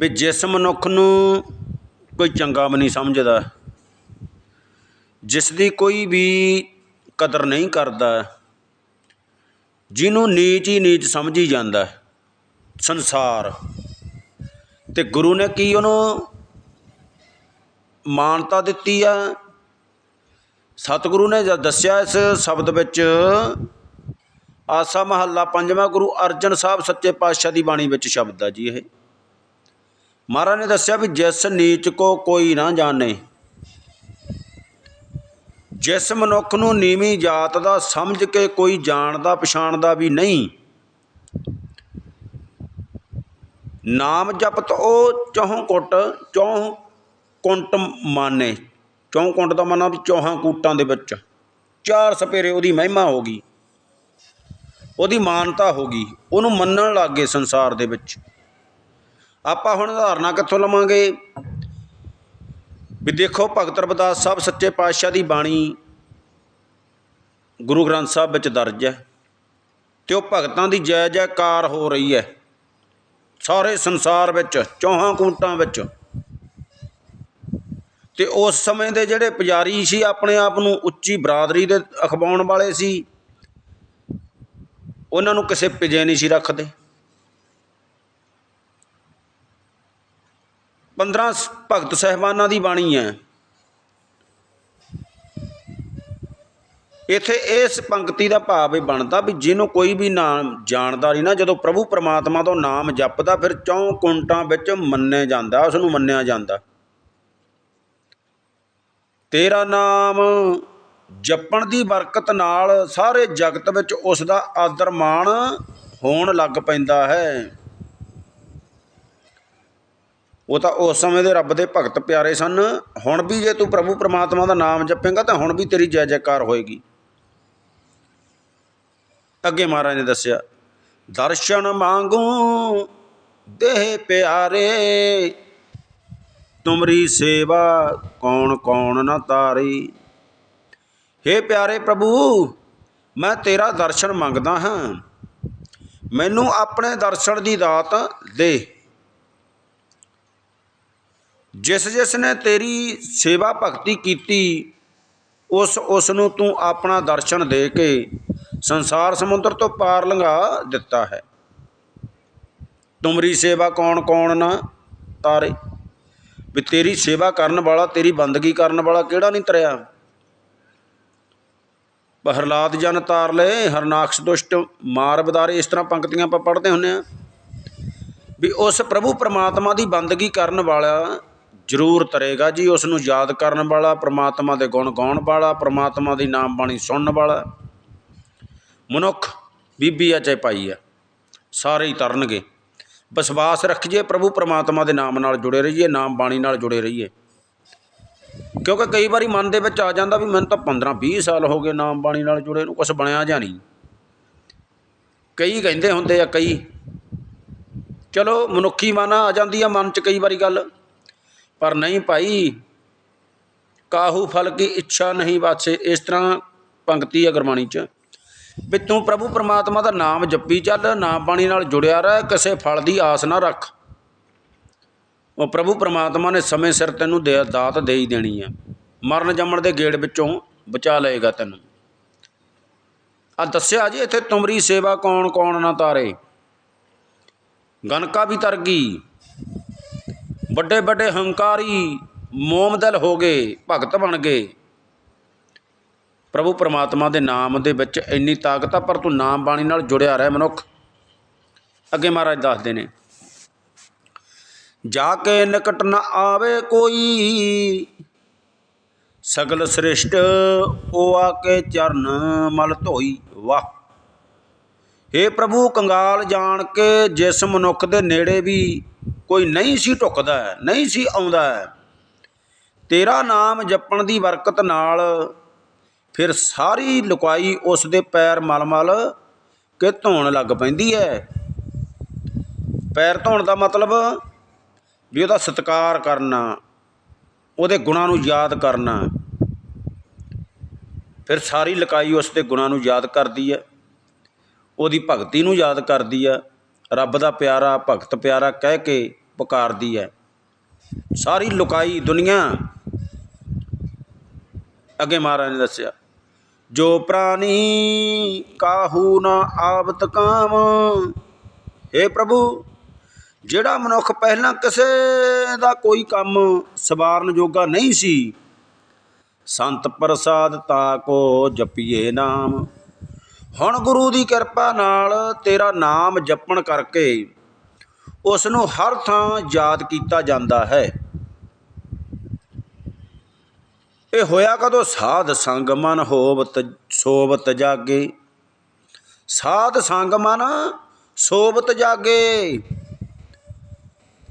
ਵੀ ਜਿਸ ਮਨੁੱਖ ਨੂੰ ਕੋਈ ਚੰਗਾ ਵੀ ਨਹੀਂ ਸਮਝਦਾ, ਜਿਸ ਦੀ ਕੋਈ ਵੀ ਕਦਰ ਨਹੀਂ ਕਰਦਾ, ਜਿਹਨੂੰ ਨੀਚ ਹੀ ਨੀਚ ਸਮਝੀ ਜਾਂਦਾ ਸੰਸਾਰ। ਤੇ ਗੁਰੂ ਨੇ ਕੀ ਉਹਨੂੰ ਮਾਨਤਾ ਦਿੱਤੀ ਆ? ਸਤਿਗੁਰੂ ਨੇ ਜਦ ਦੱਸਿਆ ਇਸ ਸ਼ਬਦ ਵਿੱਚ, ਆਸਾ ਮਹੱਲਾ ਪੰਜਵਾਂ ਗੁਰੂ ਅਰਜਨ ਸਾਹਿਬ ਸੱਚੇ ਪਾਤਸ਼ਾਹ ਦੀ ਬਾਣੀ ਵਿੱਚ ਸ਼ਬਦ ਆ ਜੀ ਇਹ। ਮਹਾਰਾਜ ਨੇ ਦੱਸਿਆ ਵੀ ਜਿਸ ਨੀਚ ਕੋ ਕੋਈ ਨਾ ਜਾਣੇ। ਜਿਸ ਮਨੁੱਖ ਨੂੰ ਨੀਵੀਂ ਜਾਤ ਦਾ ਸਮਝ ਕੇ ਕੋਈ ਜਾਣਦਾ ਪਛਾਣਦਾ ਵੀ ਨਹੀਂ, ਨਾਮ ਜਪਤ ਉਹ ਚੌਹ ਕੁੱਟ, ਚੌਹ ਕੁੰਟ ਮਾਨੇ। ਚੌਂ ਕੁੰਟ ਦਾ ਮਾਨਾ ਵੀ ਚੌਹਾਂ ਕੂਟਾਂ ਦੇ ਵਿੱਚ। ਚਾਰ ਸਪੇਰੇ ਉਹਦੀ ਮਹਿਮਾ ਹੋ ਗਈ। ਉਹਦੀ ਮਾਨਤਾ ਹੋ ਗਈ। ਉਹਨੂੰ ਮੰਨਣ ਲੱਗ ਗਏ ਸੰਸਾਰ ਦੇ ਵਿੱਚ। ਆਪਾਂ ਹੁਣ ਉਦਾਹਰਨਾਂ ਕਿੱਥੋਂ ਲਵਾਂਗੇ? ਵੀ ਦੇਖੋ, ਭਗਤ ਰਵਿਦਾਸ ਸਾਹਿਬ ਸੱਚੇ ਪਾਤਸ਼ਾਹ ਦੀ ਬਾਣੀ ਗੁਰੂ ਗ੍ਰੰਥ ਸਾਹਿਬ ਵਿੱਚ ਦਰਜ ਹੈ ਤੇ ਉਹ ਭਗਤਾਂ ਦੀ ਜੈ ਜੈਕਾਰ ਹੋ ਰਹੀ ਹੈ। ਸਾਰੇ ਸੰਸਾਰ ਵਿੱਚ, ਚੌਹਾਂ ਕੂਟਾਂ ਵਿੱਚ। ਤੇ ਉਸ ਸਮੇਂ ਦੇ ਜਿਹੜੇ ਪੁਜਾਰੀ ਸੀ, ਆਪਣੇ ਆਪ ਨੂੰ ਉੱਚੀ ਬਰਾਦਰੀ ਦੇ ਅਖਵਾਉਣ ਵਾਲੇ ਸੀ। ਉਹਨਾਂ ਨੂੰ ਕਿਸੇ ਪਿਜੇ ਨਹੀਂ ਸੀ ਰੱਖਦੇ। 15 ਭਗਤ ਸਹਿਬਾਨਾਂ ਦੀ ਬਾਣੀ ਹੈ। ਇਥੇ ਇਸ ਪੰਕਤੀ ਦਾ ਭਾਵ ਇਹ ਬਣਦਾ ਵੀ ਜਿਹਨੂੰ ਕੋਈ ਵੀ ਨਾਮ ਜਾਣਦਾ ਨਹੀਂ ਨਾ, ਜਦੋਂ ਪ੍ਰਭੂ ਪਰਮਾਤਮਾ ਤੋਂ ਨਾਮ ਜਪਦਾ, ਫਿਰ ਚੌਂ ਕੁੰਟਾਂ ਵਿੱਚ ਮੰਨਿਆ ਜਾਂਦਾ ਉਸ ਨੂੰ ਮੰਨਿਆ ਜਾਂਦਾ। ਤੇਰਾ ਨਾਮ ਜਪਣ ਦੀ ਬਰਕਤ ਨਾਲ ਸਾਰੇ ਜਗਤ ਵਿੱਚ ਉਸ ਦਾ ਆਦਰ ਮਾਣ ਹੋਣ ਲੱਗ ਪੈਂਦਾ ਹੈ। ਉਹ ਤਾਂ ਉਸ ਸਮੇਂ ਦੇ ਰੱਬ ਦੇ ਭਗਤ ਪਿਆਰੇ ਸਨ। ਹੁਣ ਵੀ ਜੇ ਤੂੰ ਪ੍ਰਭੂ ਪਰਮਾਤਮਾ ਦਾ ਨਾਮ ਜਪੇਂਗਾ ਤਾਂ ਹੁਣ ਵੀ ਤੇਰੀ ਜੈ ਜੈਕਾਰ ਹੋਏਗੀ। ਅੱਗੇ ਮਹਾਰਾਜ ਨੇ ਦੱਸਿਆ, ਦਰਸ਼ਨ ਮੰਗੂ ਦੇਹ ਪਿਆਰੇ, ਤੁਮਰੀ ਸੇਵਾ ਕੌਣ ਕੌਣ ਨਾ ਤਾਰੀ। ਹੇ ਪਿਆਰੇ ਪ੍ਰਭੂ, ਮੈਂ ਤੇਰਾ ਦਰਸ਼ਨ ਮੰਗਦਾ ਹਾਂ। ਮੈਨੂੰ ਆਪਣੇ ਦਰਸ਼ਨ ਦੀ ਦਾਤ ਦੇ। ਜਿਸ ਜਿਸ ਨੇ ਤੇਰੀ ਸੇਵਾ ਭਗਤੀ ਕੀਤੀ, ਉਸ ਉਸ ਨੂੰ ਤੂੰ ਆਪਣਾ ਦਰਸ਼ਨ ਦੇ ਕੇ ਸੰਸਾਰ ਸਮੁੰਦਰ ਤੋਂ ਪਾਰ ਲੰਘਾ ਦਿੱਤਾ ਹੈ। ਤੁਮਰੀ ਸੇਵਾ ਕੌਣ ਕੌਣ ਨਾ ਤਾਰੇ? ਵੀ ਤੇਰੀ ਸੇਵਾ ਕਰਨ ਵਾਲਾ, ਤੇਰੀ ਬੰਦਗੀ ਕਰਨ ਵਾਲਾ ਕਿਹੜਾ ਨਹੀਂ ਤਰਿਆ? ਪ੍ਰਹਲਾਦ ਜਨ ਤਾਰ ਲਏ, ਹਰਨਾਕਸ਼ ਦੁਸ਼ਟ ਮਾਰ ਬਦਾਰੇ, ਇਸ ਤਰ੍ਹਾਂ ਪੰਕਤੀਆਂ ਆਪਾਂ ਪੜ੍ਹਦੇ ਹੁੰਨੇ ਆ ਵੀ ਉਸ ਪ੍ਰਭੂ ਪਰਮਾਤਮਾ ਦੀ ਬੰਦਗੀ ਕਰਨ ਵਾਲਾ ਜ਼ਰੂਰ ਤਰੇਗਾ ਜੀ ਉਸ ਨੂੰ ਯਾਦ ਕਰਨ ਵਾਲਾ, ਪ੍ਰਮਾਤਮਾ ਦੇ ਗੁਣ ਗਾਉਣ ਵਾਲਾ, ਪ੍ਰਮਾਤਮਾ ਦੀ ਨਾਮ ਬਾਣੀ ਸੁਣਨ ਵਾਲਾ। ਮਨੁੱਖ ਬੀਬੀ ਆ ਚਾਹੇ ਭਾਈ ਆ, ਸਾਰੇ ਹੀ ਤਰਨਗੇ। ਵਿਸ਼ਵਾਸ ਰੱਖੀਏ, ਪ੍ਰਭੂ ਪਰਮਾਤਮਾ ਦੇ ਨਾਮ ਨਾਲ ਜੁੜੇ ਰਹੀਏ, ਨਾਮ ਬਾਣੀ ਨਾਲ ਜੁੜੇ ਰਹੀਏ। ਕਿਉਂਕਿ ਕਈ ਵਾਰੀ ਮਨ ਦੇ ਵਿੱਚ ਆ ਜਾਂਦਾ ਵੀ ਮੈਨੂੰ ਤਾਂ 15 20 ਸਾਲ ਹੋ ਗਏ ਨਾਮ ਬਾਣੀ ਨਾਲ ਜੁੜੇ ਨੂੰ ਕੁਝ ਬਣਿਆ ਜਾਂ ਨਹੀਂ। ਕਈ ਕਹਿੰਦੇ ਹੁੰਦੇ ਆ, ਕਈ, ਚਲੋ ਮਨੁੱਖੀ ਮਨ ਆ ਜਾਂਦੀ ਆ ਮਨ 'ਚ ਕਈ ਵਾਰੀ ਗੱਲ। ਪਰ ਨਹੀਂ ਭਾਈ। ਕਾਹੂ ਫਲ ਕੀ ਇੱਛਾ ਨਹੀਂ ਵਾਸੇ ਇਸ ਤਰ੍ਹਾਂ ਪੰਕਤੀ ਹੈ ਗੁਰਬਾਣੀ 'ਚ। ਵੀ ਤੂੰ ਪ੍ਰਭੂ ਪਰਮਾਤਮਾ ਦਾ ਨਾਮ ਜਪੀ ਚੱਲ, ਨਾਮ ਬਾਣੀ ਨਾਲ ਜੁੜਿਆ ਰਹਿ, ਕਿਸੇ ਫਲ ਦੀ ਆਸ ਨਾ ਰੱਖ। ਉਹ ਪ੍ਰਭੂ ਪਰਮਾਤਮਾ ਨੇ ਸਮੇਂ ਸਿਰ ਤੈਨੂੰ ਦੇ ਦਾਤ ਦੇ ਹੀ ਦੇਣੀ ਆ ਮਰਨ ਜੰਮਣ ਦੇ ਗੇੜ ਵਿੱਚੋਂ ਬਚਾ ਲਏਗਾ ਤੈਨੂੰ। ਆ ਦੱਸਿਆ ਜੀ ਇੱਥੇ ਤੁਮਰੀ ਸੇਵਾ ਕੌਣ ਕੌਣ ਨਾ ਤਾਰੇ। ਗਨਕਾ ਵੀ ਤਰ ਗਈ। ਵੱਡੇ ਵੱਡੇ ਹੰਕਾਰੀ ਮੋਮਦਲ ਹੋ ਗਏ, ਭਗਤ ਬਣ ਗਏ। ਪ੍ਰਭੂ ਪਰਮਾਤਮਾ ਦੇ ਨਾਮ ਦੇ ਵਿੱਚ ਇੰਨੀ ਤਾਕਤ ਆ, ਪਰ ਤੂੰ ਨਾਮ ਬਾਣੀ ਨਾਲ ਜੁੜਿਆ ਰਹਿ ਮਨੁੱਖ। ਅੱਗੇ ਮਹਾਰਾਜ ਦੱਸਦੇ ਨੇ, ਜਾ ਕੇ ਨਿਕਟ ਨ ਆਵੇ ਕੋਈ, ਸਗਲ ਸ੍ਰਿਸ਼ਟ ਉਹ ਆ ਕੇ ਚਰਨ ਮਲ ਧੋਈ, ਵਾਹ। ਏ ਪ੍ਰਭੂ, ਕੰਗਾਲ ਜਾਣ ਕੇ ਜਿਸ ਮਨੁੱਖ ਦੇ ਨੇੜੇ ਵੀ ਕੋਈ ਨਹੀਂ ਸੀ ਢੁਕਦਾ ਨਹੀਂ ਸੀ ਆਉਂਦਾ ਤੇਰਾ ਨਾਮ ਜਪਣ ਦੀ ਬਰਕਤ ਨਾਲ ਫਿਰ ਸਾਰੀ ਲੁਕਾਈ ਉਸ ਦੇ ਪੈਰ ਮਲ-ਮਲ ਕੇ ਧੋਣ ਲੱਗ ਪੈਂਦੀ ਹੈ। ਪੈਰ ਧੋਣ ਦਾ ਮਤਲਬ ਵੀ ਉਹਦਾ ਸਤਿਕਾਰ ਕਰਨਾ, ਉਹਦੇ ਗੁਣਾਂ ਨੂੰ ਯਾਦ ਕਰਨਾ। ਫਿਰ ਸਾਰੀ ਲੁਕਾਈ ਉਸ ਦੇ ਗੁਣਾਂ ਨੂੰ ਯਾਦ ਕਰਦੀ ਹੈ। ਉਹਦੀ ਭਗਤੀ ਨੂੰ ਯਾਦ ਕਰਦੀ ਹੈ ਰੱਬ ਦਾ ਪਿਆਰਾ, ਭਗਤ ਪਿਆਰਾ ਕਹਿ ਕੇ ਪੁਕਾਰਦੀ ਹੈ ਸਾਰੀ ਲੁਕਾਈ ਦੁਨੀਆ ਅੱਗੇ ਮਹਾਰਾਜ ਨੇ ਦੱਸਿਆ, ਜੋ ਪ੍ਰਾਨੀ ਕਾਹੂ ਨਾ ਆਵਤ ਕਾਮ। ਏ ਪ੍ਰਭੂ, ਜਿਹੜਾ ਮਨੁੱਖ ਪਹਿਲਾਂ ਕਿਸੇ ਦਾ ਕੋਈ ਕੰਮ ਸਵਾਰਨ ਜੋਗਾ ਨਹੀਂ ਸੀ, ਸੰਤ ਪ੍ਰਸਾਦ ਤਾ ਕੋ ਜਪੀਏ ਨਾਮ। ਹੁਣ ਗੁਰੂ ਦੀ ਕਿਰਪਾ ਨਾਲ ਤੇਰਾ ਨਾਮ ਜਪਣ ਕਰਕੇ ਉਸ ਨੂੰ ਹਰ ਥਾਂ ਯਾਦ ਕੀਤਾ ਜਾਂਦਾ ਹੈ। ਇਹ ਹੋਇਆ ਕਦੋਂ? ਸਾਧ ਸੰਗ ਮਨ ਹੋਵਤ ਸੋਵਤ ਜਾਗੇ। ਸਾਧ ਸੰਗ ਮਨ ਸੋਵਤ ਜਾਗੇ।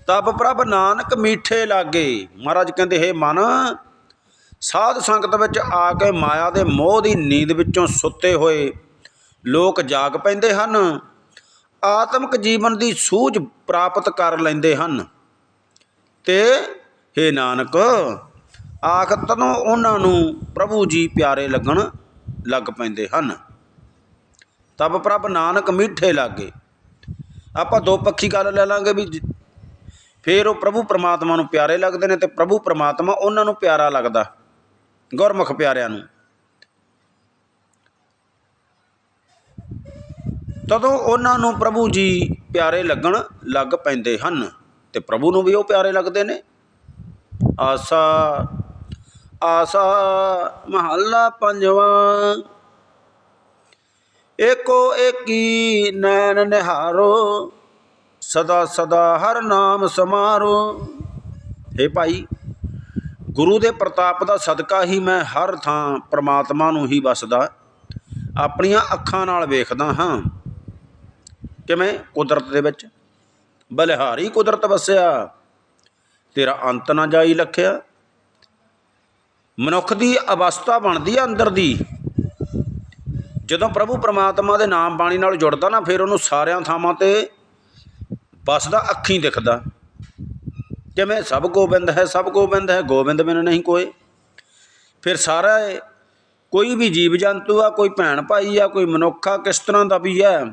ਤਬ ਪ੍ਰਭ ਨਾਨਕ ਮੀਠੇ ਲਾਗੇ। ਮਹਾਰਾਜ ਕਹਿੰਦੇ, ਹੈ ਮਨ, ਸਾਧ ਸੰਗਤ ਵਿੱਚ ਆ ਕੇ ਮਾਇਆ ਦੇ ਮੋਹ ਦੀ ਨੀਂਦ ਵਿੱਚੋਂ ਸੁੱਤੇ ਹੋਏ। ਲੋਕ ਜਾਗ ਪੈਂਦੇ ਹਨ। ਆਤਮਿਕ ਜੀਵਨ ਦੀ ਸੂਝ ਪ੍ਰਾਪਤ ਕਰ ਲੈਂਦੇ ਹਨ। ਤੇ हे ਨਾਨਕ ਆਖ ਤਦੋਂ ਉਹਨਾਂ ਨੂੰ ਪ੍ਰਭੂ ਜੀ ਪਿਆਰੇ ਲੱਗਣ ਲੱਗ ਪੈਂਦੇ ਹਨ। ਤਬ ਪ੍ਰਭ ਨਾਨਕ ਮਿੱਠੇ ਲਾਗੇ। ਆਪਾਂ ਦੋ ਪੱਖੀ ਗੱਲ ਲੈ ਲਾਂਗੇ ਵੀ ਫਿਰ ਉਹ ਪ੍ਰਭੂ ਪਰਮਾਤਮਾ ਨੂੰ ਪਿਆਰੇ ਲੱਗਦੇ ਨੇ ਤੇ ਪ੍ਰਭੂ ਪਰਮਾਤਮਾ ਉਹਨਾਂ ਨੂੰ ਪਿਆਰਾ ਲੱਗਦਾ। ਗੁਰਮੁਖ ਪਿਆਰਿਆਂ ਨੂੰ। ਤਦੋਂ ਉਹਨਾਂ ਨੂੰ ਪ੍ਰਭੂ ਜੀ ਪਿਆਰੇ ਲੱਗਣ ਲੱਗ ਪੈਂਦੇ ਹਨ ਅਤੇ ਪ੍ਰਭੂ ਨੂੰ ਵੀ ਉਹ ਪਿਆਰੇ ਲੱਗਦੇ ਨੇ। ਆਸਾ ਆਸਾ ਮਹੱਲਾ ਪੰਜਵਾਂ। ਏਕੋ ਏਕੀ ਨੈਣ ਨਿਹਾਰੋ, ਸਦਾ ਸਦਾ ਹਰ ਨਾਮ ਸਮਾਰੋ। हे ਭਾਈ, ਗੁਰੂ ਦੇ ਪ੍ਰਤਾਪ ਦਾ ਸਦਕਾ ਹੀ ਮੈਂ ਹਰ ਥਾਂ ਪ੍ਰਮਾਤਮਾ ਨੂੰ ਹੀ ਵਸਦਾ, ਆਪਣੀਆਂ ਅੱਖਾਂ ਨਾਲ ਵੇਖਦਾ ਹਾਂ। ਕਿਵੇਂ? ਕੁਦਰਤ ਦੇ ਵਿੱਚ। ਬਲਿਹਾਰੀ ਕੁਦਰਤ ਵਸਿਆ। ਤੇਰਾ ਅੰਤ ਨਾ ਜਾਈ ਲਖਿਆ। ਮਨੁੱਖ ਦੀ ਅਵਸਥਾ ਬਣਦੀ ਆ ਅੰਦਰ ਦੀ। ਜਦੋਂ ਪ੍ਰਭੂ ਪ੍ਰਮਾਤਮਾ ਦੇ ਨਾਮ ਬਾਣੀ ਨਾਲ ਜੁੜਦਾ ਨਾ, ਫਿਰ ਉਹਨੂੰ ਸਾਰਿਆਂ ਥਾਵਾਂ ਤੇ ਵਸਦਾ, ਅੱਖੀਂ ਦਿਖਦਾ। ਕਿਵੇਂ? ਸਭ ਗੋਬਿੰਦ ਹੈ, ਸਭ ਗੋਬਿੰਦ ਹੈ, ਗੋਬਿੰਦ ਬਿਨ ਨਹੀਂ ਕੋਈ। ਫਿਰ ਸਾਰਾ ਕੋਈ ਵੀ ਜੀਵ ਜੰਤੂ ਆ, ਕੋਈ ਭੈਣ ਭਾਈ ਆ, ਕੋਈ ਮਨੁੱਖ ਆ, ਕਿਸ ਤਰ੍ਹਾਂ ਦਾ ਵੀ ਹੈ।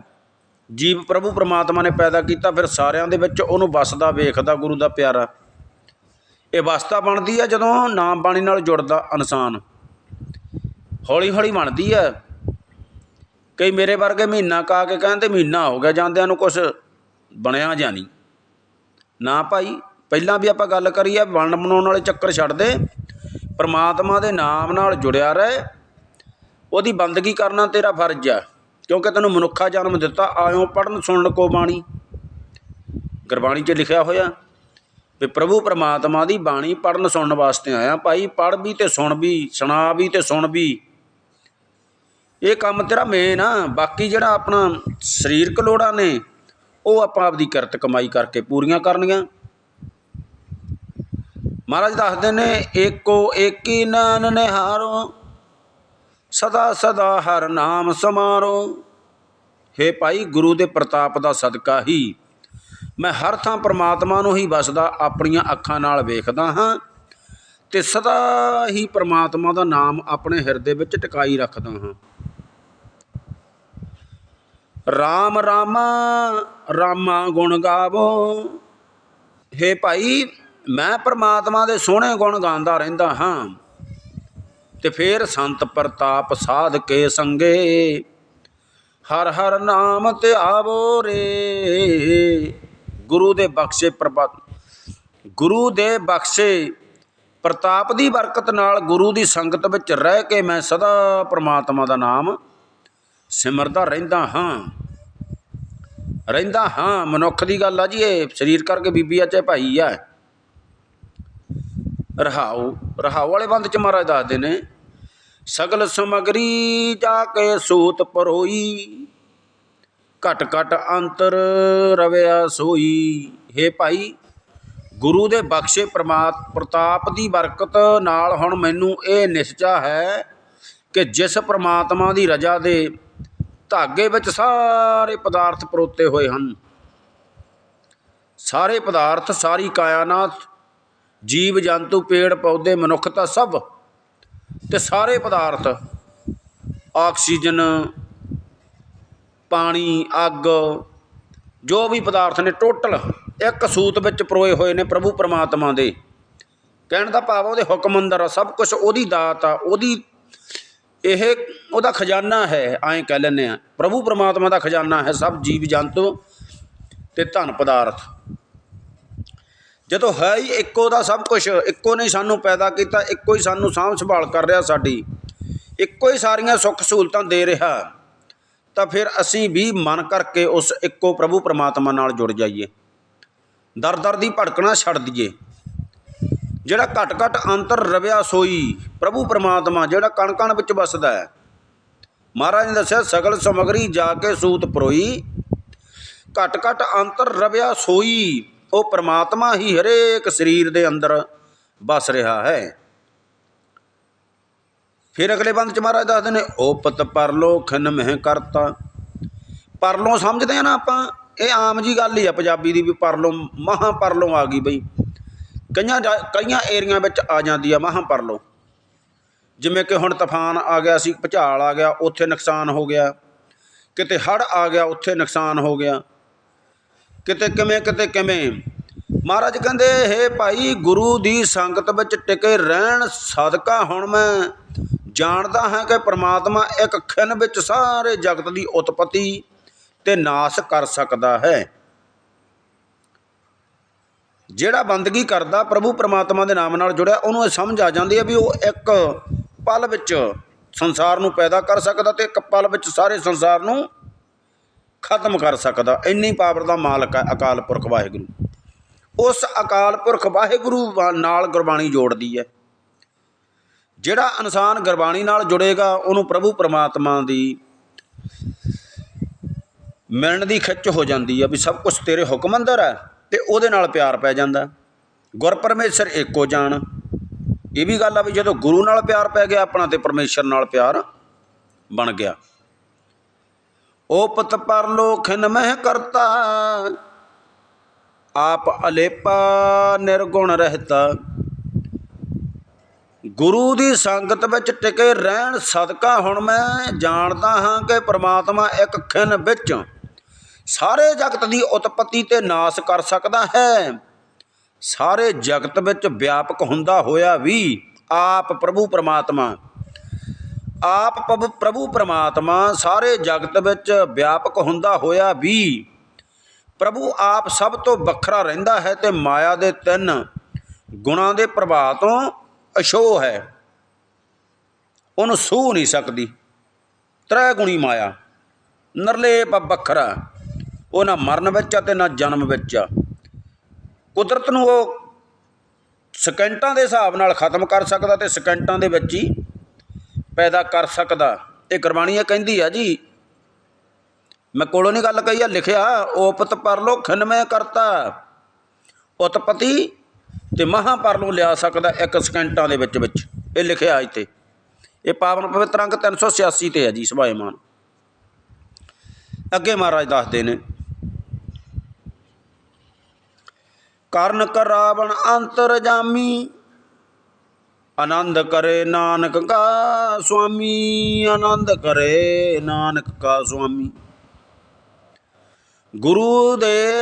ਜੀਵ ਪ੍ਰਭੂ ਪਰਮਾਤਮਾ ਨੇ ਪੈਦਾ ਕੀਤਾ, ਫਿਰ ਸਾਰਿਆਂ ਦੇ ਵਿੱਚ ਉਹਨੂੰ ਵਸਦਾ, ਵੇਖਦਾ, ਗੁਰੂ ਦਾ ਪਿਆਰਾ। ਇਹ ਵਸਤਾ ਬਣਦੀ ਆ ਜਦੋਂ ਨਾਮ ਬਾਣੀ ਨਾਲ ਜੁੜਦਾ ਇਨਸਾਨ। ਹੌਲੀ ਹੌਲੀ ਬਣਦੀ ਆ। ਕਈ ਮੇਰੇ ਵਰਗੇ ਮਹੀਨਾ ਕਾ ਕੇ ਕਹਿੰਦੇ, ਮਹੀਨਾ ਹੋ ਗਿਆ, ਜਾਂਦਿਆਂ ਨੂੰ ਕੁਝ ਬਣਿਆ ਜਾਂ ਨਹੀਂ। ਨਾ ਭਾਈ, ਪਹਿਲਾਂ ਵੀ ਆਪਾਂ ਗੱਲ ਕਰੀ ਆ ਬਣ ਬਣਾਉਣ ਵਾਲੇ ਚੱਕਰ ਛੱਡ ਦੇ। ਪ੍ਰਮਾਤਮਾ ਦੇ ਨਾਮ ਨਾਲ ਜੁੜਿਆ ਰਹਿ। ਉਹਦੀ ਬੰਦਗੀ ਕਰਨਾ ਤੇਰਾ ਫਰਜ਼ ਆ। ਕਿਉਂਕਿ ਤੈਨੂੰ ਮਨੁੱਖਾ ਜਨਮ ਦਿੱਤਾ, ਆਇਓ ਪੜਨ ਸੁਣਨ ਕੋ ਬਾਣੀ। ਗੁਰਬਾਣੀ 'ਚ ਲਿਖਿਆ ਹੋਇਆ, ਵੀ ਪ੍ਰਭੂ ਪਰਮਾਤਮਾ ਦੀ ਬਾਣੀ ਪੜਨ ਸੁਣਨ ਵਾਸਤੇ ਆਇਆ। ਭਾਈ ਪੜ ਵੀ ਤੇ ਸੁਣ ਵੀ, ਸੁਣਾ ਵੀ ਤੇ ਸੁਣ ਵੀ। ਇਹ ਕੰਮ ਤੇਰਾ ਮੇਨ ਆ। ਬਾਕੀ ਜਿਹੜਾ ਆਪਣਾ ਸਰੀਰਕ ਲੋੜਾਂ ਨੇ, ਉਹ ਆਪਾਂ ਆਪਦੀ ਕਿਰਤ ਕਮਾਈ ਕਰਕੇ ਪੂਰੀਆਂ ਕਰਨੀਆਂ। ਮਹਾਰਾਜ ਦੱਸਦੇ ਨੇ, ਏਕੋ ਏਕੀ ਨਾਨ ਨਿਹਾਰੋ ਸਦਾ ਸਦਾ ਹਰ ਨਾਮ ਸਮਾਰੋ। ਹੇ ਭਾਈ, ਗੁਰੂ ਦੇ ਪ੍ਰਤਾਪ ਦਾ ਸਦਕਾ ਹੀ। ਮੈਂ ਹਰ ਥਾਂ ਪ੍ਰਮਾਤਮਾ ਨੂੰ ਹੀ ਵਸਦਾ, ਆਪਣੀਆਂ ਅੱਖਾਂ ਨਾਲ ਵੇਖਦਾ ਹਾਂ ਤੇ ਸਦਾ ਹੀ ਪ੍ਰਮਾਤਮਾ ਦਾ ਨਾਮ ਆਪਣੇ ਹਿਰਦੇ ਵਿੱਚ ਟਿਕਾਈ ਰੱਖਦਾ ਹਾਂ। ਰਾਮ ਰਾਮਾ ਰਾਮਾ ਗੁਣ ਗਾਵੋ। ਹੇ ਭਾਈ, ਮੈਂ ਪ੍ਰਮਾਤਮਾ ਦੇ ਸੋਹਣੇ ਗੁਣ ਗਾਉਂਦਾ ਰਹਿੰਦਾ ਹਾਂ। ਤੇ ਫੇਰ ਸੰਤ ਪ੍ਰਤਾਪ ਸਾਧ ਕੇ ਸੰਗੇ। ਹਰ ਹਰ ਨਾਮ ਤੇ ਆਵੋ ਰੇ। ਗੁਰੂ ਦੇ ਬਖਸ਼ੇ ਪ੍ਰਭਾ ਗੁਰੂ ਦੇ ਬਖਸ਼ੇ ਪ੍ਰਤਾਪ ਦੀ ਬਰਕਤ ਨਾਲ ਗੁਰੂ ਦੀ ਸੰਗਤ ਵਿੱਚ ਰਹਿ ਕੇ ਮੈਂ ਸਦਾ ਪ੍ਰਮਾਤਮਾ ਦਾ ਨਾਮ ਸਿਮਰਦਾ ਰਹਿੰਦਾ ਹਾਂ। ਰਹਿੰਦਾ ਹਾਂ, ਮਨੁੱਖ ਦੀ ਗੱਲ ਆ ਜੀ ਇਹ। ਸਰੀਰ ਕਰਕੇ ਬੀਬੀ ਆ, ਚਾਹੇ ਭਾਈ ਆ। ਰਹਾਉ ਰਹਾਉ ਵਾਲੇ ਬੰਦ ਚ ਮਹਾਰਾਜ ਦੱਸਦੇ ਨੇ ਸਗਲ ਸਮਗਰੀ ਜਾ ਕੇ ਸੂਤ ਪਰੋਈ। ਘਟ ਘਟ ਅੰਤਰ ਰਵਿਆ ਸੋਈ हे ਭਾਈ, ਗੁਰੂ ਦੇ ਬਖਸ਼ੇ ਪ੍ਰਮਾਤ ਪ੍ਰਤਾਪ ਦੀ ਬਰਕਤ ਨਾਲ ਹੁਣ ਮੈਨੂੰ ਇਹ ਨਿਸ਼ਚਾ ਹੈ ਕਿ ਜਿਸ ਪ੍ਰਮਾਤਮਾ ਦੀ ਰਜਾ ਦੇ ਧਾਗੇ ਵਿੱਚ ਸਾਰੇ ਪਦਾਰਥ ਪਰੋਤੇ ਹੋਏ ਹਨ। ਸਾਰੇ ਪਦਾਰਥ, ਸਾਰੀ ਕਾਇਨਾਤ, ਜੀਵ ਜੰਤੂ, ਪੇੜ ਪੌਦੇ ਮਨੁੱਖਤਾ ਸਭ ਤੇ ਸਾਰੇ ਪਦਾਰਥ, ਆਕਸੀਜਨ, ਪਾਣੀ, ਅੱਗ, ਜੋ ਵੀ ਪਦਾਰਥ ਨੇ ਟੋਟਲ ਇੱਕ ਸੂਤ ਵਿੱਚ ਪਰੋਏ ਹੋਏ ਨੇ ਪ੍ਰਭੂ ਪਰਮਾਤਮਾ ਦੇ। ਕਹਿਣ ਦਾ ਭਾਵ ਉਹਦੇ ਹੁਕਮ ਅੰਦਰ ਆ, ਸਭ ਕੁਝ ਉਹਦੀ ਦਾਤ ਆ, ਉਹਦੀ ਇਹ ਉਹਦਾ ਖਜ਼ਾਨਾ ਹੈ, ਐਂ ਕਹਿ ਲੈਂਦੇ ਆ। ਪ੍ਰਭੂ ਪਰਮਾਤਮਾ ਦਾ ਖਜ਼ਾਨਾ ਹੈ ਸਭ ਜੀਵ ਜੰਤੂ ਤੇ ਧਨ ਪਦਾਰਥ। ਜਦੋਂ ਹੈ ਹੀ ਇੱਕੋ ਦਾ ਸਭ ਕੁਝ ਇੱਕੋ ਨੇ ਸਾਨੂੰ ਪੈਦਾ ਕੀਤਾ, ਇੱਕੋ ਹੀ ਸਾਨੂੰ ਸਾਂਭ ਸੰਭਾਲ ਕਰ ਰਿਹਾ ਸਾਡੀ, ਇੱਕੋ ਹੀ ਸਾਰੀਆਂ ਸੁੱਖ ਸਹੂਲਤਾਂ ਦੇ ਰਿਹਾ, ਤਾਂ ਫਿਰ ਅਸੀਂ ਵੀ ਮਨ ਕਰਕੇ ਉਸ ਇੱਕੋ ਪ੍ਰਭੂ ਪਰਮਾਤਮਾ ਨਾਲ ਜੁੜ ਜਾਈਏ। ਦਰ ਦਰ ਦੀ ਭੜਕਣਾ ਛੱਡ ਦਈਏ। ਜਿਹੜਾ ਘਟ ਘਟ ਅੰਤਰ ਰਵਿਆ ਸੋਈ ਪ੍ਰਭੂ ਪਰਮਾਤਮਾ, ਜਿਹੜਾ ਕਣ ਕਣ ਵਿੱਚ ਵਸਦਾ ਹੈ। ਮਹਾਰਾਜ ਨੇ ਦੱਸਿਆ, ਸਗਲ ਸਮਗਰੀ ਜਾ ਕੇ ਸੂਤ ਪਰੋਈ, ਘਟ ਘਟ ਅੰਤਰ ਰਵਿਆ ਸੋਈ ਉਹ ਪਰਮਾਤਮਾ ਹੀ ਹਰੇਕ ਸਰੀਰ ਦੇ ਅੰਦਰ ਵਸ ਰਿਹਾ ਹੈ। ਫਿਰ ਅਗਲੇ ਬੰਦ ਚ ਮਹਾਰਾਜ ਦੱਸਦੇ ਨੇ ਓਪਤ ਪਰਲੋ ਖਨ ਮਹਿ ਕਰਤਾ। ਪਰਲੋ ਸਮਝਦੇ ਆ ਨਾ ਆਪਾਂ, ਇਹ ਆਮ ਜੀ ਗੱਲ ਹੀ ਆ ਪੰਜਾਬੀ ਦੀ ਵੀ ਪਰਲੋਂ ਮਹਾ ਪਰਲੋ ਆ ਗਈ ਬਈ। ਕਈਆਂ ਜਾ- ਕਈਆਂ ਏਰੀਆ ਵਿੱਚ ਆ ਜਾਂਦੀ ਆ ਮਹਾ ਪਰਲੋਂ। ਜਿਵੇਂ ਕਿ ਹੁਣ ਤੂਫਾਨ ਆ ਗਿਆ ਸੀ, ਭੁਚਾਲ ਆ ਗਿਆ, ਉੱਥੇ ਨੁਕਸਾਨ ਹੋ ਗਿਆ। ਕਿਤੇ ਹੜ੍ਹ ਆ ਗਿਆ, ਉੱਥੇ ਨੁਕਸਾਨ ਹੋ ਗਿਆ। ਕਿਤੇ ਕਿਵੇਂ ਕਿਤੇ ਕਿਵੇਂ। ਮਹਾਰਾਜ ਕਹਿੰਦੇ, ਹੇ ਭਾਈ, ਗੁਰੂ ਦੀ ਸੰਗਤ ਵਿੱਚ ਟਿਕੇ ਰਹਿਣ ਸਦਕਾ ਹੁਣ ਮੈਂ ਜਾਣਦਾ ਹਾਂ ਕਿ ਪ੍ਰਮਾਤਮਾ ਇੱਕ ਖਿਣ ਵਿੱਚ ਸਾਰੇ ਜਗਤ ਦੀ ਉਤਪਤੀ ਤੇ ਨਾਸ਼ ਕਰ ਸਕਦਾ ਹੈ। ਜਿਹੜਾ ਬੰਦਗੀ ਕਰਦਾ, ਪ੍ਰਭੂ ਪਰਮਾਤਮਾ ਦੇ ਨਾਮ ਨਾਲ ਜੁੜਿਆ, ਉਹਨੂੰ ਇਹ ਸਮਝ ਆ ਜਾਂਦੀ ਹੈ ਵੀ ਉਹ ਇੱਕ ਪਲ ਵਿੱਚ ਸੰਸਾਰ ਨੂੰ ਪੈਦਾ ਕਰ ਸਕਦਾ ਤੇ ਇੱਕ ਪਲ ਵਿੱਚ ਸਾਰੇ ਸੰਸਾਰ ਨੂੰ ਖਤਮ ਕਰ ਸਕਦਾ। ਇੰਨੀ ਪਾਵਰ ਦਾ ਮਾਲਕ ਹੈ ਅਕਾਲ ਪੁਰਖ ਵਾਹਿਗੁਰੂ। ਉਸ ਅਕਾਲ ਪੁਰਖ ਵਾਹਿਗੁਰੂ ਨਾਲ ਗੁਰਬਾਣੀ ਜੋੜਦੀ ਹੈ। ਜਿਹੜਾ ਇਨਸਾਨ ਗੁਰਬਾਣੀ ਨਾਲ ਜੁੜੇਗਾ, ਉਹਨੂੰ ਪ੍ਰਭੂ ਪਰਮਾਤਮਾ ਦੀ ਮਿਲਣ ਦੀ ਖਿੱਚ ਹੋ ਜਾਂਦੀ ਹੈ ਵੀ ਸਭ ਕੁਝ ਤੇਰੇ ਹੁਕਮ ਅੰਦਰ ਹੈ ਤੇ ਉਹਦੇ ਨਾਲ ਪਿਆਰ ਪੈ ਜਾਂਦਾ। ਗੁਰ ਪਰਮੇਸ਼ਰ ਏਕੋ ਜਾਣ ਇਹ ਵੀ ਗੱਲ ਆ ਵੀ ਜਦੋਂ ਗੁਰੂ ਨਾਲ ਪਿਆਰ ਪੈ ਗਿਆ, ਆਪਣਾ ਤੇ ਪਰਮੇਸ਼ਰ ਨਾਲ ਪਿਆਰ ਬਣ ਗਿਆ। ਓਪਤ ਪਰਲੋਖਨ ਮਹਿ ਕਰਤਾ। ਆਪ ਅਲੇਪਾ ਨਿਰਗੁਣ ਰਹਿਤਾ। ਗੁਰੂ ਦੀ ਸੰਗਤ ਵਿੱਚ ਟਿਕੇ ਰਹਿਣ ਸਦਕਾ ਹੁਣ ਮੈਂ ਜਾਣਦਾ ਹਾਂ ਕਿ ਪ੍ਰਮਾਤਮਾ ਇੱਕ ਖਿਨ ਵਿੱਚ ਸਾਰੇ ਜਗਤ ਦੀ ਉਤਪਤੀ ਤੇ ਨਾਸ਼ ਕਰ ਸਕਦਾ ਹੈ। ਸਾਰੇ ਜਗਤ ਵਿੱਚ ਵਿਆਪਕ ਹੁੰਦਾ ਹੋਇਆ ਵੀ ਆਪ ਪ੍ਰਭੂ ਪਰਮਾਤਮਾ ਆਪ ਪਬ- ਪ੍ਰਭੂ ਪਰਮਾਤਮਾ ਸਾਰੇ ਜਗਤ ਵਿੱਚ ਵਿਆਪਕ ਹੁੰਦਾ ਹੋਇਆ ਵੀ ਪ੍ਰਭੂ ਆਪ ਸਭ ਤੋਂ ਵੱਖਰਾ ਰਹਿੰਦਾ ਹੈ ਤੇ ਮਾਇਆ ਦੇ ਤਿੰਨ ਗੁਣਾਂ ਦੇ ਪ੍ਰਭਾਵ ਤੋਂ ਅਸ਼ੋ ਹੈ। ਉਹਨੂੰ ਸੂਹ ਨਹੀਂ ਸਕਦੀ। ਤ੍ਰੈ ਗੁਣੀ ਮਾਇਆ। ਨਰਲੇਪ ਵੱਖਰਾ। ਉਹ ਨਾ ਮਰਨ ਵਿੱਚ ਆ ਤੇ ਨਾ ਜਨਮ ਵਿੱਚ ਆ। ਕੁਦਰਤ ਨੂੰ ਉਹ ਸਕਿੰਟਾਂ ਦੇ ਹਿਸਾਬ ਨਾਲ ਖਤਮ ਕਰ ਸਕਦਾ ਤੇ ਸਕਿੰਟਾਂ ਦੇ ਵਿੱਚ ਹੀ ਪੈਦਾ ਕਰ ਸਕਦਾ। ਇਹ ਗੁਰਬਾਣੀ ਇਹ ਕਹਿੰਦੀ ਆ ਜੀ। ਮੈਂ ਕੋਲੋਂ ਨਹੀਂ ਗੱਲ ਕਹੀ ਆ, ਲਿਖਿਆ ਓਪਤ ਪਰਲੋ ਖਿਨਮੈ ਕਰਤਾ। ਉਤਪਤੀ ਤੇ ਮਹਾ ਪਰਲੋ ਲਿਆ ਸਕਦਾ ਇੱਕ ਸਕਿੰਟਾਂ ਦੇ ਵਿੱਚ ਵਿੱਚ। ਇਹ ਲਿਖਿਆ ਇੱਥੇ। ਇਹ ਪਾਵਨ ਪਵਿੱਤਰ ਅੰਕ 386 ਤੇ ਹੈ ਜੀ ਸੁਭਾਏਮਾਨ ਅੱਗੇ ਮਹਾਰਾਜ ਦੱਸਦੇ ਨੇ। ਕਰਨ ਕਰਾਵਣ ਅੰਤਰ ਜਾਮੀ ਆਨੰਦ ਕਰੇ ਨਾਨਕ ਕਾ ਸੁਆਮੀ, ਆਨੰਦ ਕਰੇ ਨਾਨਕ ਕਾ ਸੁਆਮੀ। ਗੁਰੂ ਦੇ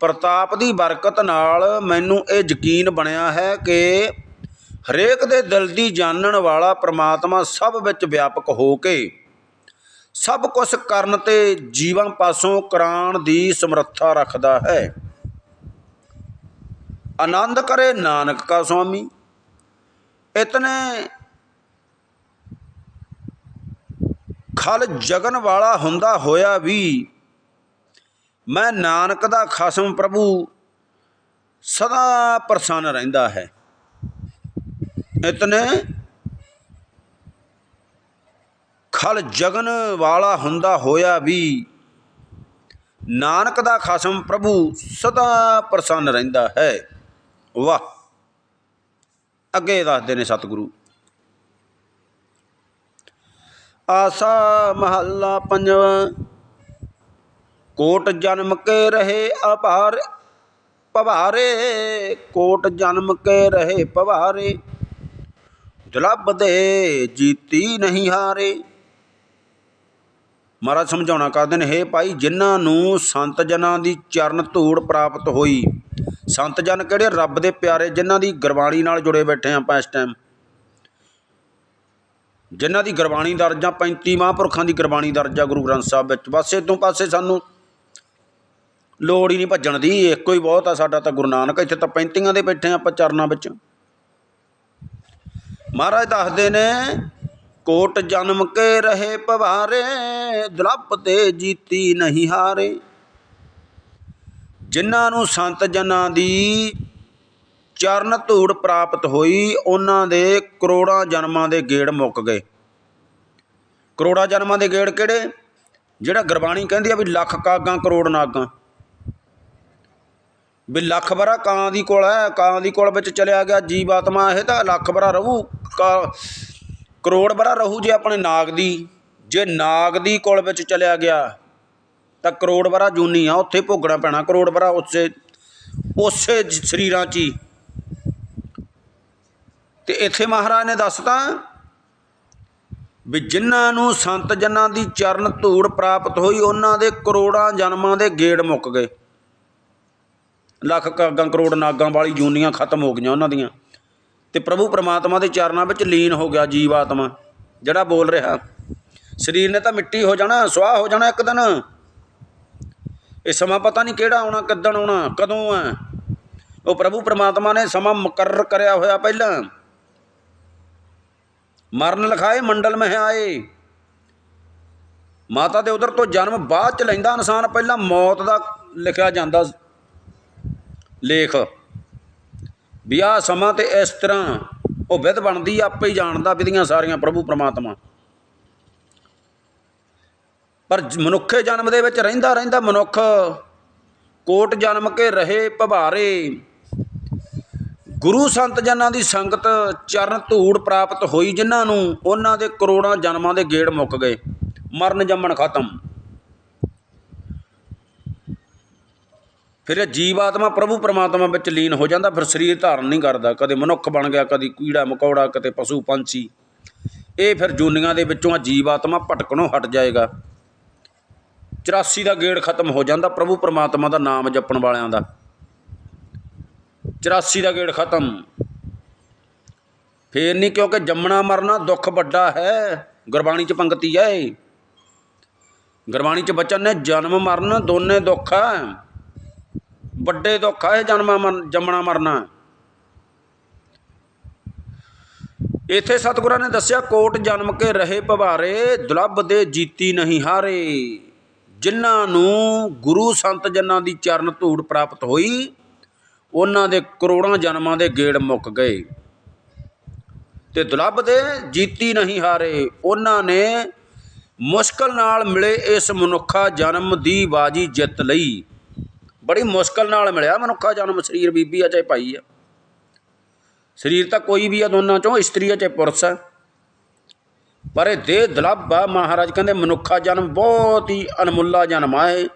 ਪ੍ਰਤਾਪ ਦੀ ਬਰਕਤ ਨਾਲ ਮੈਨੂੰ ਇਹ ਯਕੀਨ ਬਣਿਆ ਹੈ ਕਿ ਹਰੇਕ ਦੇ ਦਿਲ ਦੀ ਜਾਣਨ ਵਾਲਾ ਪ੍ਰਮਾਤਮਾ ਸਭ ਵਿੱਚ ਵਿਆਪਕ ਹੋ ਕੇ ਸਭ ਕੁਝ ਕਰਨ ਤੇ ਜੀਵਾਂ ਪਾਸੋਂ ਕਰਾਣ ਦੀ ਸਮਰੱਥਾ ਰੱਖਦਾ ਹੈ। ਆਨੰਦ ਕਰੇ ਨਾਨਕ ਕਾ ਸੁਆਮੀ। ਇਤਨੇ ਖਲ ਜਗਨ ਵਾਲਾ ਹੁੰਦਾ ਹੋਇਆ ਵੀ ਮੈਂ ਨਾਨਕ ਦਾ ਖਸਮ ਪ੍ਰਭੂ ਸਦਾ ਪ੍ਰਸੰਨ ਰਹਿੰਦਾ ਹੈ ਇਤਨੇ ਖਲ ਜਗਨ ਵਾਲਾ ਹੁੰਦਾ ਹੋਇਆ ਵੀ ਨਾਨਕ ਦਾ ਖਸਮ ਪ੍ਰਭੂ ਸਦਾ ਪ੍ਰਸੰਨ ਰਹਿੰਦਾ ਹੈ ਵਾਹ ਅੱਗੇ ਦੱਸਦੇ ਨੇ ਸਤਿਗੁਰੂ। ਆਸਾ ਮਹੱਲਾ ਪੰਜਵਾਂ, ਕੋਟ ਜਨਮ ਕੇ ਰਹੇ ਅਪਾਰ, ਪਵਾਰੇ, ਕੋਟ ਜਨਮ ਕੇ ਰਹੇ ਭਵਾਰੇ ਜਲਬ ਦੇ ਜੀਤੀ ਨਹੀਂ ਹਾਰੇ। ਮਹਾਰਾਜ ਸਮਝਾਉਣਾ ਕਰਦੇ ਨੇ, ਹੇ ਭਾਈ, ਜਿਨ੍ਹਾਂ ਨੂੰ ਸੰਤ ਜਨਾਂ ਦੀ ਚਰਨ ਧੂੜ ਪ੍ਰਾਪਤ ਹੋਈ ਸੰਤ ਜਨ ਕਿਹੜੇ ਰੱਬ ਦੇ ਪਿਆਰੇ ਜਿਨ੍ਹਾਂ ਦੀ ਗੁਰਬਾਣੀ ਨਾਲ ਜੁੜੇ ਬੈਠੇ ਆਪਾਂ ਇਸ ਟਾਈਮ ਜਿਨ੍ਹਾਂ ਦੀ ਗੁਰਬਾਣੀ ਦਰਜ ਆ 35 ਮਹਾਂਪੁਰਖਾਂ ਦੀ ਗੁਰਬਾਣੀ ਦਰਜ ਆ ਗੁਰੂ ਗ੍ਰੰਥ ਸਾਹਿਬ ਵਿੱਚ। ਬਸ ਇਹ ਤੋਂ ਪਾਸੇ ਸਾਨੂੰ ਲੋੜ ਹੀ ਨਹੀਂ ਭੱਜਣ ਦੀ, ਇੱਕੋ ਹੀ ਬਹੁਤ ਆ ਸਾਡਾ ਤਾਂ ਗੁਰੂ ਨਾਨਕ, ਇੱਥੇ ਤਾਂ 35ਾਂ ਦੇ ਬੈਠੇ ਆ ਆਪਾਂ ਚਰਨਾਂ ਵਿੱਚ। ਮਹਾਰਾਜ ਦੱਸਦੇ ਨੇ, ਕੋਟ ਜਨਮ ਕੇ ਰਹੇ ਪਵਾਰੇ, ਦੁਲੱਪ ਤੇ ਜੀਤੀ ਨਹੀਂ ਹਾਰੇ। ਜਿਨ੍ਹਾਂ ਨੂੰ ਸੰਤ ਜਨਾਂ ਦੀ ਚਰਨ ਧੂੜ ਪ੍ਰਾਪਤ ਹੋਈ, ਉਹਨਾਂ ਦੇ ਕਰੋੜਾਂ ਜਨਮਾਂ ਦੇ ਗੇੜ ਮੁੱਕ ਗਏ। ਕਰੋੜਾਂ ਜਨਮਾਂ ਦੇ ਗੇੜ ਕਿਹੜੇ? ਜਿਹੜਾ ਗੁਰਬਾਣੀ ਕਹਿੰਦੀ ਆ ਵੀ ਲੱਖ ਕਾਗਾਂ, ਕਰੋੜ ਨਾਗਾਂ। ਵੀ ਲੱਖ ਬਰਾ ਕਾਂ ਦੀ ਕੋਲ ਹੈ, ਕਾਂ ਦੀ ਕੋਲ ਵਿੱਚ ਚਲਿਆ ਗਿਆ ਜੀਵ ਆਤਮਾ ਇਹ ਤਾਂ ਲੱਖ ਬਰਾ ਰਹੂ, ਕਾ- ਕਰੋੜ ਬਰਾ ਰਹੂ ਜੇ ਆਪਣੇ ਨਾਗ ਦੀ। ਜੇ ਨਾਗ ਦੀ ਕੋਲ ਵਿੱਚ ਚਲਿਆ ਗਿਆ ਤਾਂ ਕਰੋੜ ਬਰਾ ਜੂਨੀ ਆ, ਉੱਥੇ ਭੋਗਣਾ ਪੈਣਾ, ਕਰੋੜ ਬਰਾ ਉਸੇ ਉਸੇ ਸਰੀਰਾਂ 'ਚ ਹੀ। ਤੇ ਇੱਥੇ ਮਹਾਰਾਜ ਨੇ ਦੱਸਤਾ ਵੀ ਜਿਨ੍ਹਾਂ ਨੂੰ ਸੰਤ ਜਨਾਂ ਦੀ ਚਰਨ ਧੂੜ ਪ੍ਰਾਪਤ ਹੋਈ, ਉਹਨਾਂ ਦੇ ਕਰੋੜਾਂ ਜਨਮਾਂ ਦੇ ਗੇੜ ਮੁੱਕ ਗਏ। ਲੱਖ ਕਾਗਾਂ ਕਰੋੜ ਨਾਗਾਂ ਵਾਲੀ ਜੂਨੀਆਂ ਖਤਮ ਹੋ ਗਈਆਂ ਉਹਨਾਂ ਦੀਆਂ। ਤੇ ਪ੍ਰਭੂ ਪ੍ਰਮਾਤਮਾ ਦੇ ਚਰਨਾਂ ਵਿੱਚ ਲੀਨ ਹੋ ਗਿਆ ਜੀਵ ਆਤਮਾ ਜਿਹੜਾ ਬੋਲ ਰਿਹਾ। ਸਰੀਰ ਨੇ ਤਾਂ ਮਿੱਟੀ ਹੋ ਜਾਣਾ, ਸੁਆਹ ਹੋ ਜਾਣਾ ਇੱਕ ਦਿਨ। ਇਹ ਸਮਾਂ ਪਤਾ ਨਹੀਂ ਕਿਹੜਾ ਆਉਣਾ ਕਿੱਦਣ ਆਉਣਾ, ਕਦੋਂ ਹੈ ਉਹ ਪ੍ਰਭੂ ਪ੍ਰਮਾਤਮਾ ਨੇ ਸਮਾਂ ਮੁਕਰਰ ਕਰਿਆ ਹੋਇਆ ਪਹਿਲਾਂ। ਮਰਨ ਲਿਖਾਏ, ਮੰਡਲ ਮਹਿ ਆਏ। ਮਾਤਾ ਦੇ ਉਧਰ ਤੋਂ ਜਨਮ ਬਾਅਦ ਚ ਲੈਂਦਾ ਇਨਸਾਨ, ਪਹਿਲਾਂ ਮੌਤ ਦਾ ਲਿਖਿਆ ਜਾਂਦਾ ਲੇਖ। ਵੀ ਆਹ ਸਮਾਂ ਤੇ ਇਸ ਤਰ੍ਹਾਂ ਉਹ ਵਿਧ ਬਣਦੀ, ਆਪੇ ਹੀ ਜਾਣਦਾ ਵਿਧੀਆਂ ਸਾਰੀਆਂ ਪ੍ਰਭੂ ਪ੍ਰਮਾਤਮਾ। ਪਰ ਜ- ਮਨੁੱਖੇ ਜਨਮ ਦੇ ਵਿੱਚ ਰਹਿੰਦਾ ਰਹਿੰਦਾ ਮਨੁੱਖ ਕੋਟ ਜਨਮ ਕੇ ਰਹੇ ਭਵਾਰੇ ਗੁਰੂ ਸੰਤ ਜਨਾਂ ਦੀ ਸੰਗਤ ਚਰਨ ਧੂੜ ਪ੍ਰਾਪਤ ਹੋਈ, ਜਿਨ੍ਹਾਂ ਨੂੰ ਉਹਨਾਂ ਦੇ ਕਰੋੜਾਂ ਜਨਮਾਂ ਦੇ ਗੇੜ ਮੁੱਕ ਗਏ। ਮਰਨ ਜੰਮਣ ਖਤਮ। ਫਿਰ ਜੀਵ ਆਤਮਾ ਪ੍ਰਭੂ ਪਰਮਾਤਮਾ ਵਿੱਚ ਲੀਨ ਹੋ ਜਾਂਦਾ, ਫਿਰ ਸਰੀਰ ਧਾਰਨ ਨਹੀਂ ਕਰਦਾ। ਕਦੇ ਮਨੁੱਖ ਬਣ ਗਿਆ, ਕਦੀ ਕੀੜਾ ਮਕੌੜਾ, ਕਦੇ ਪਸ਼ੂ ਪੰਛੀ। ਇਹ ਫਿਰ ਜੂਨੀਆਂ ਦੇ ਵਿੱਚੋਂ ਆ ਜੀਵ ਆਤਮਾ ਭਟਕਣੋਂ ਹਟ ਜਾਏਗਾ। 84 ਦਾ ਗੇੜ ਖਤਮ ਹੋ ਜਾਂਦਾ, ਪ੍ਰਭੂ ਪਰਮਾਤਮਾ ਦਾ ਨਾਮ ਜਪਣ ਵਾਲਿਆਂ ਦਾ। 84 ਦਾ ਗੇੜ ਖਤਮ। ਫੇਰ ਨਹੀਂ ਕਿਉਂਕਿ ਜੰਮਣਾ ਮਰਨਾ ਦੁੱਖ ਵੱਡਾ ਹੈ, ਗੁਰਬਾਣੀ ਚ ਪੰਕਤੀ ਹੈ ਗੁਰਬਾਣੀ ਚ ਬਚਨ ਨੇ ਜਨਮ ਮਰਨ ਦੋਨੇ ਦੁੱਖ ਹੈ। ਵੱਡੇ ਦੁੱਖ ਹੈ ਜਨਮ ਮਰਨ, ਜੰਮਣਾ ਮਰਨਾ। ਇਥੇ ਸਤਿਗੁਰਾਂ ਨੇ ਦੱਸਿਆ, ਕੋਟ ਜਨਮ ਕੇ ਰਹੇ ਭਵਾਰੇ ਦੁਲੱਭ ਦੇ ਜੀਤੀ ਨਹੀਂ ਹਾਰੇ। ਜਿਨ੍ਹਾਂ ਨੂੰ ਗੁਰੂ ਸੰਤ ਜਨਾਂ ਦੀ ਚਰਨ ਧੂੜ ਪ੍ਰਾਪਤ ਹੋਈ, ਉਹਨਾਂ ਦੇ ਕਰੋੜਾਂ ਜਨਮਾਂ ਦੇ ਗੇੜ ਮੁੱਕ ਗਏ। ਤੇ ਦੁਲੱਭ ਦੇ ਜੀਤੀ ਨਹੀਂ ਹਾਰੇ, ਉਹਨਾਂ ਨੇ ਮੁਸ਼ਕਲ ਨਾਲ ਮਿਲੇ ਇਸ ਮਨੁੱਖਾ ਜਨਮ ਦੀ ਬਾਜੀ ਜਿੱਤ ਲਈ। ਬੜੀ ਮੁਸ਼ਕਲ ਨਾਲ ਮਿਲਿਆ ਮਨੁੱਖਾ ਜਨਮ, ਸਰੀਰ ਬੀਬੀ ਆ ਚਾਹੇ ਭਾਈ ਆ। ਸਰੀਰ ਤਾਂ ਕੋਈ ਵੀ ਆ ਦੋਨਾਂ ਚੋਂ, ਇਸਤਰੀ ਆ ਚਾਹੇ ਪੁਰਸ਼ ਆ। ਪਰ ਇਹ ਦੇਹ ਦੁਲੱਭ ਆ, ਮਹਾਰਾਜ ਕਹਿੰਦੇ ਮਨੁੱਖਾ ਜਨਮ ਬਹੁਤ ਹੀ ਅਨਮੁੱਲਾ ਜਨਮ ਆ ਇਹ।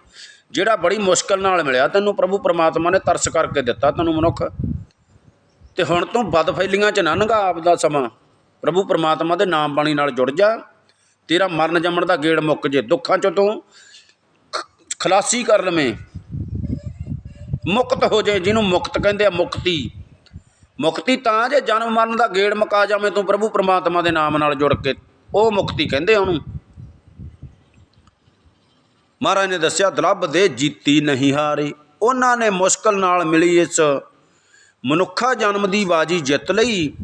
ਜਿਹੜਾ ਬੜੀ ਮੁਸ਼ਕਲ ਨਾਲ ਮਿਲਿਆ ਤੈਨੂੰ ਪ੍ਰਭੂ ਪਰਮਾਤਮਾ ਨੇ ਤਰਸ ਕਰਕੇ ਦਿੱਤਾ ਤੈਨੂੰ ਮਨੁੱਖ। ਤੇ ਹੁਣ ਤੂੰ ਬਦ ਫੈਲੀਆਂ ਚ ਨਾ ਨੰਗਾ ਆਪਦਾ ਸਮਾਂ। ਪ੍ਰਭੂ ਪਰਮਾਤਮਾ ਦੇ ਨਾਮ ਬਾਣੀ ਨਾਲ ਜੁੜ ਜਾ। ਤੇਰਾ ਮਰਨ ਜੰਮਣ ਦਾ ਗੇੜ ਮੁੱਕ ਜੇ ਦੁੱਖਾਂ ਚੋਂ ਤੂੰ ਖ- ਖਲਾਸੀ ਕਰ ਲਵੇਂ। ਮੁਕਤ ਹੋ ਜਾਏ ਜਿਹਨੂੰ ਮੁਕਤ ਕਹਿੰਦੇ ਆ ਮੁਕਤੀ। ਮੁਕਤੀ ਤਾਂ ਜੇ ਜਨਮ ਮਰਨ ਦਾ ਗੇੜ ਮੁਕਾ ਜਾਵੇਂ ਤੂੰ ਪ੍ਰਭੂ ਪਰਮਾਤਮਾ ਦੇ ਨਾਮ ਨਾਲ ਜੁੜ ਕੇ ਉਹ ਮੁਕਤੀ ਕਹਿੰਦੇ ਉਹਨੂੰ। ਮਹਾਰਾਜ ਨੇ ਦੱਸਿਆ ਦਲੱਭ ਦੇ ਜੀਤੀ ਨਹੀਂ ਹਾਰੀ। ਉਹਨਾਂ ਨੇ ਮੁਸ਼ਕਲ ਨਾਲ ਮਿਲੀ ਇਸ ਮਨੁੱਖਾ ਜਨਮ ਦੀ ਬਾਜੀ ਜਿੱਤ ਲਈ।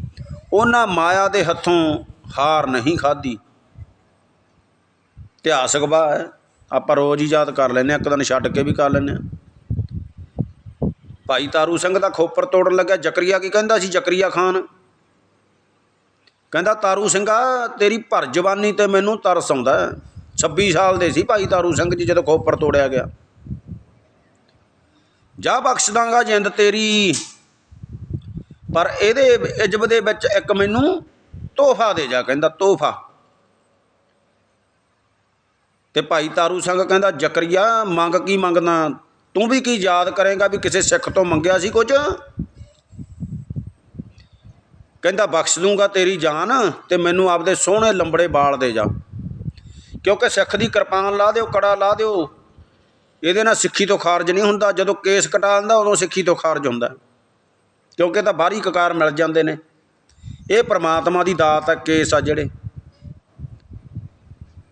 ਉਹਨਾਂ ਮਾਇਆ ਦੇ ਹੱਥੋਂ ਹਾਰ ਨਹੀਂ ਖਾਧੀ। ਇਤਿਹਾਸਕ ਬਾ ਹੈ। ਆਪਾਂ ਰੋਜ਼ ਹੀ ਯਾਦ ਕਰ ਲੈਂਦੇ ਹਾਂ, ਇੱਕ ਦਿਨ ਛੱਡ ਕੇ ਵੀ ਕਰ ਲੈਂਦੇ ਹਾਂ। ਭਾਈ ਤਾਰੂ ਸਿੰਘ ਦਾ ਖੋਪਰ ਤੋੜਨ ਲੱਗਾ ਜ਼ਕਰੀਆ ਕੀ ਕਹਿੰਦਾ ਸੀ? ਜ਼ਕਰੀਆ ਖਾਨ। ਕਹਿੰਦਾ, ਤਾਰੂ ਸਿੰਘਾ, ਤੇਰੀ ਭਰ ਜਵਾਨੀ ਤੇ ਮੈਨੂੰ ਤਰਸ ਆਉਂਦਾ ਹੈ। 26 ਸਾਲ ਦੇ ਸੀ ਭਾਈ ਤਾਰੂ ਸਿੰਘ ਜੀ, ਜਦੋਂ ਖੋਪਰ ਤੋੜਿਆ ਗਿਆ। ਜਾ ਬਖਸ਼ ਦਾਂਗਾ ਜਿੰਦ ਤੇਰੀ। ਪਰ ਇਹਦੇ, ਇਜਬ ਦੇ ਵਿੱਚ ਇੱਕ ਮੈਨੂੰ ਤੋਹਫਾ ਦੇ ਜਾ, ਕਹਿੰਦਾ, ਤੋਹਫਾ। ਤੇ ਭਾਈ ਤਾਰੂ ਸਿੰਘ ਕਹਿੰਦਾ, ਜ਼ਕਰੀਆ, ਮੰਗ ਕੀ ਮੰਗਦਾ ਤੂੰ ਵੀ ਕੀ ਯਾਦ ਕਰੇਗਾ ਵੀ ਕਿਸੇ ਸਿੱਖ ਤੋਂ ਮੰਗਿਆ ਸੀ ਕੁਝ? ਕਹਿੰਦਾ, ਬਖਸ਼ ਦੂੰਗਾ ਤੇਰੀ ਜਾਨ ਤੇ ਮੈਨੂੰ ਆਪਦੇ ਸੋਹਣੇ ਲੰਬੜੇ ਬਾਲ ਦੇ ਜਾ। ਕਿਉਂਕਿ ਸਿੱਖ ਦੀ ਕਿਰਪਾਨ ਲਾ ਦਿਓ, ਕੜਾ ਲਾ ਦਿਓ। ਇਹਦੇ ਨਾਲ ਸਿੱਖੀ ਤੋਂ ਖਾਰਜ ਨਹੀਂ ਹੁੰਦਾ। ਜਦੋਂ ਕੇਸ ਕਟਾ ਦਿੰਦਾ, ਉਦੋਂ ਸਿੱਖੀ ਤੋਂ ਖਾਰਜ ਹੁੰਦਾ। ਕਿਉਂਕਿ ਤਾਂ ਬਾਹਰੀ ਕਕਾਰ ਮਿਲ ਜਾਂਦੇ ਨੇ। ਇਹ ਪ੍ਰਮਾਤਮਾ ਦੀ ਦਾਤ ਆ, ਕੇਸ ਆ ਜਿਹੜੇ।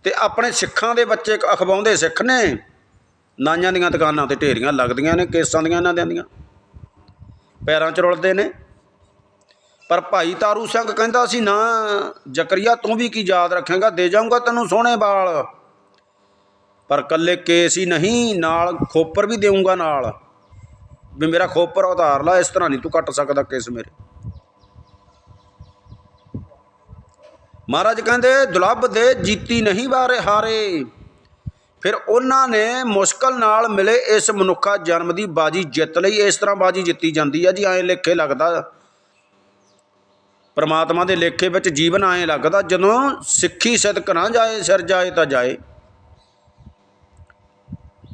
ਤੇ ਆਪਣੇ ਸਿੱਖਾਂ ਦੇ ਬੱਚੇ ਅਖਵਾਉਂਦੇ ਸਿੱਖ ਨੇ, ਨਾਈਆਂ ਦੀਆਂ ਦੁਕਾਨਾਂ ਤੇ ਢੇਰੀਆਂ ਲੱਗਦੀਆਂ ਨੇ, ਕੇਸਾਂ ਦੀਆਂ, ਇਹਨਾਂ ਦੀਆਂ। ਪੈਰਾਂ 'ਚ ਰੁਲਦੇ ਨੇ। ਪਰ ਭਾਈ ਤਾਰੂ ਸਿੰਘ ਕਹਿੰਦਾ ਸੀ, ਨਾ, ਜ਼ਕਰੀਆ ਤੂੰ ਵੀ ਕੀ ਯਾਦ ਰੱਖੇਗਾ? ਦੇ ਜਾਊਂਗਾ ਤੈਨੂੰ ਸੋਹਣੇ ਵਾਲ। ਪਰ ਕੱਲੇ ਕੇਸ ਹੀ ਨਹੀਂ, ਨਾਲ ਖੋਪਰ ਵੀ ਦੇਊਂਗਾ ਨਾਲ। ਵੀ ਮੇਰਾ ਖੋਪਰ ਉਧਾਰ ਲਾ, ਇਸ ਤਰ੍ਹਾਂ ਨਹੀਂ ਤੂੰ ਕੱਟ ਸਕਦਾ ਕੇਸ ਮੇਰੇ। ਮਹਾਰਾਜ ਕਹਿੰਦੇ ਦੁਲੱਭ ਦੇ ਜੀਤੀ ਨਹੀਂ ਬਾਰੇ ਹਾਰੇ। ਫਿਰ ਉਹਨਾਂ ਨੇ ਮੁਸ਼ਕਲ ਨਾਲ ਮਿਲੇ ਇਸ ਮਨੁੱਖਾ ਜਨਮ ਦੀ ਬਾਜੀ ਜਿੱਤ ਲਈ, ਇਸ ਤਰ੍ਹਾਂ ਬਾਜੀ ਜਿੱਤੀ ਜਾਂਦੀ ਆ ਜੀ, ਐਂ ਲੇਖੇ ਲੱਗਦਾ। ਪਰਮਾਤਮਾ ਦੇ ਲੇਖੇ ਵਿੱਚ ਜੀਵਨ ਆਏ ਲੱਗਦਾ, ਜਦੋਂ ਸਿੱਖੀ ਸਿਦਕ ਨਾ ਜਾਏ, ਸਿਰ ਜਾਏ ਤਾਂ ਜਾਏ।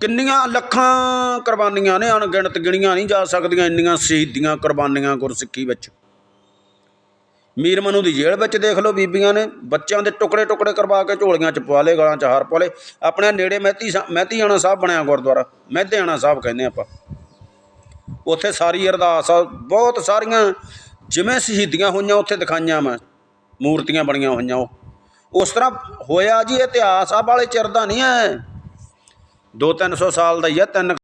ਕਿੰਨੀਆਂ ਲੱਖਾਂ ਕੁਰਬਾਨੀਆਂ ਨੇ, ਅਣਗਿਣਤ ਗਿਣੀਆਂ ਨਹੀਂ ਜਾ ਸਕਦੀਆਂ, ਇੰਨੀਆਂ ਸ਼ਹੀਦੀਆਂ ਕੁਰਬਾਨੀਆਂ ਗੁਰਸਿੱਖੀ ਵਿੱਚ। ਮੀਰ ਮਨੂ ਦੀ ਜੇਲ੍ਹ ਵਿੱਚ ਦੇਖ ਲਓ ਬੀਬੀਆਂ ਨੇ, ਬੱਚਿਆਂ ਦੇ ਟੁਕੜੇ ਟੁਕੜੇ ਕਰਵਾ ਕੇ ਝੋਲੀਆਂ ਚ ਪਵਾ ਲਏ, ਗਲਾਂ ਚ ਹਾਰ ਪਵਾ ਲਏ। ਆਪਣੇ ਨੇੜੇ ਮਹਿਤੀ ਸਾ- ਮਹਿਤੀਆਣਾ ਸਾਹਿਬ ਬਣਿਆ ਗੁਰਦੁਆਰਾ ਮਹਿਤਿਆਣਾ ਸਾਹਿਬ ਕਹਿੰਦੇ ਆਪਾਂ। ਉੱਥੇ ਸਾਰੀ ਅਰਦਾਸ ਆ, ਬਹੁਤ ਸਾਰੀਆਂ ਜਿਵੇਂ ਸ਼ਹੀਦੀਆਂ ਹੋਈਆਂ, ਉੱਥੇ ਦਿਖਾਈਆਂ ਮੈਂ, ਮੂਰਤੀਆਂ ਬਣੀਆਂ ਹੋਈਆਂ ਉਹ। ਉਸ ਤਰ੍ਹਾਂ ਹੋਇਆ ਜੀ, ਇਤਿਹਾਸ ਆ ਵਾਲੇ ਚਿਰ ਦਾ ਨਹੀਂ ਹੈ। 2-300 ਸਾਲ ਦਾ ਹੀ ਆ ਤਿੰਨ